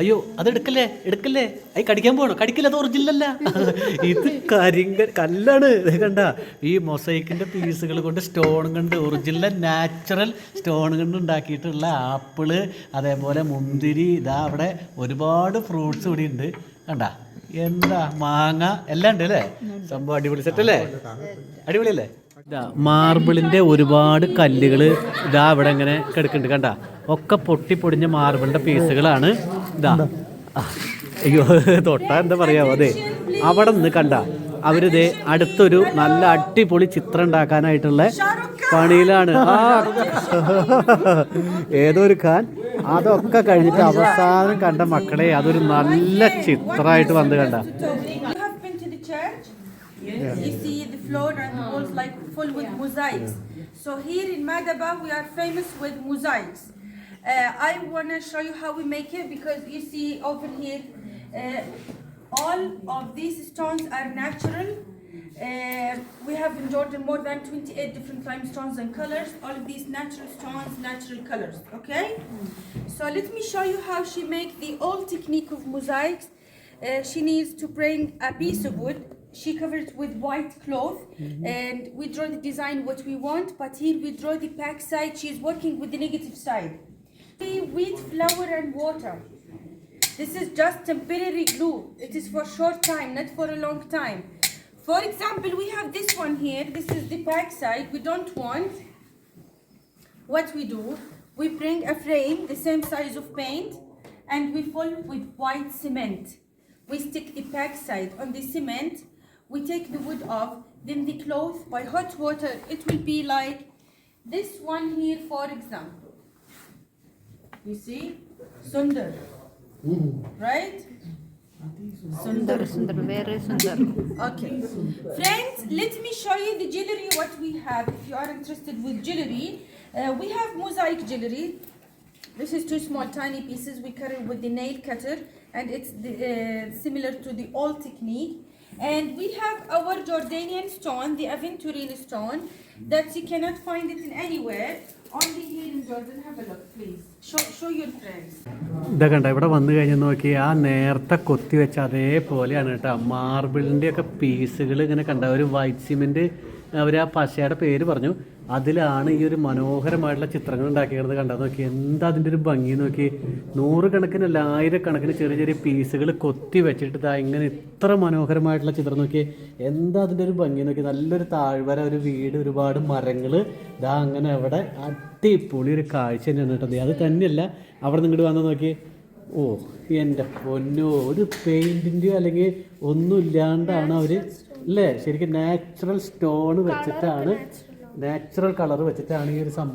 അയ്യോ അത് എടുക്കല്ലേ എടുക്കല്ലേ? അയ് കടിക്കാൻ പോകണം കടിക്കില്ല അത് ഒറിജിനലല്ല? ഇത് കരിങ്ക കല്ലാണ്. കണ്ട? ഈ മൊസൈക്കിന്റെ പീസുകൾ കൊണ്ട് സ്റ്റോൺ കൊണ്ട് ഒറിജിനൽ നാച്ചുറൽ സ്റ്റോൺ കൊണ്ട് ഉണ്ടാക്കിയിട്ടുള്ള ആപ്പിൾ അതേപോലെ മുന്തിരി ഇതാ അവിടെ ഒരുപാട് ഫ്രൂട്ട്സ് ഇവിടെ ഉണ്ട്. കണ്ട? എന്താ? മാങ്ങ എല്ലാം ഉണ്ട് അല്ലേ? സംഭവം അടിപൊളി സെറ്റ് അല്ലേ? അടിപൊളിയല്ലേ? മാർബിളിന്റെ ഒരുപാട് കല്ലുകൾ ഇതാ അവിടെ ഇങ്ങനെ കിടക്കുന്നുണ്ട്. കണ്ട? ഒക്കെ പൊട്ടി പൊടിഞ്ഞ മാർബിളിന്റെ പീസുകളാണ്. ഇതാ അയ്യോ തൊട്ടാ എന്താ പറയാ അതെ. അവിടെ നിന്ന് കണ്ട. അവരിത് അടുത്തൊരു നല്ല അടിപൊളി ചിത്രം ഉണ്ടാക്കാനായിട്ടുള്ള പണിയിലാണ്. ഏതൊരു ഖാൻ? അതൊക്കെ കഴിഞ്ഞിട്ട് അവസാനം കണ്ട മക്കളെ അതൊരു നല്ല ചിത്രമായിട്ട് വന്ന് കണ്ട. So here in Madaba we are famous with mosaics. Uh, I want to show you how we make it because you see over here uh, all of these stones are natural. Uh, we have in Jordan more than 28 different limestones and colors. All of these natural stones, natural colors. Okay. So let me show you how she make the old technique of mosaics. Uh, she needs to bring a piece of wood. She covers it with white cloth, and we draw the design what we want. But here we draw the back side. She's working with the negative side. Wheat flour and water. This is just temporary glue. It is for short time, not for a long time. For example, we have this one here. This is the back side. We don't want. What we do, we bring a frame the same size of paint, and we fill with white cement. We stick the back side on the cement. We take the wood off. Then the cloth by hot water. It will be like this one here, for example. You see? Sundar. Right? Sundar. Sundar. Where is Sundar? Okay. Friends, let me show you the jewelry what we have. If you are interested with jewelry, uh, we have mosaic jewelry. This is two small tiny pieces we carry with the nail cutter and it's the, uh, similar to the old technique. And we have our Jordanian stone, the aventurine stone, that you cannot find it in anywhere. Only ഇവിടെ വന്നു കഴിഞ്ഞ് നോക്കി ആ നേരത്തെ കൊത്തി വെച്ച അതേപോലെയാണ് കേട്ടോ മാർബിളിന്റെ ഒക്കെ പീസുകൾ ഇങ്ങനെ കണ്ട ഒരു വൈറ്റ് സിമെന്റ് അവർ ആ പശയുടെ പേര് പറഞ്ഞു അതിലാണ് ഈ ഒരു മനോഹരമായിട്ടുള്ള ചിത്രങ്ങൾ ഉണ്ടാക്കിയത് കണ്ടത്. നോക്കി എന്താ അതിന്റെ ഒരു ഭംഗി? നോക്കി നൂറുകണക്കിനല്ല ആയിരക്കണക്കിന് ചെറിയ ചെറിയ പീസുകൾ കൊത്തി വെച്ചിട്ട് ഇതാ ഇങ്ങനെ ഇത്ര മനോഹരമായിട്ടുള്ള ചിത്രം. നോക്കി എന്താ അതിന്റെ ഒരു ഭംഗി? നോക്കി നല്ലൊരു താഴ്വര ഒരു വീട് ഒരുപാട് മരങ്ങൾ ഇതാ അങ്ങനെ അവിടെ അടിപൊളി ഒരു കാഴ്ച തന്നെയാണ് കേട്ടത് അത് തന്നെയല്ല അവിടെ നിങ്ങോട്ട് വന്ന് നോക്കി ഓ എന്റെ പൊന്നോ ഒരു പെയിന്റിന്റെയോ അല്ലെങ്കിൽ ഒന്നും ഇല്ലാണ്ടാണ് അവർ അല്ലേ? ശരിക്കും നാച്ചുറൽ സ്റ്റോൺ വെച്ചിട്ടാണ് നാച്ചുറൽ കളർ വെച്ചിട്ടാണ് ഈ ഒരു സംഭവം.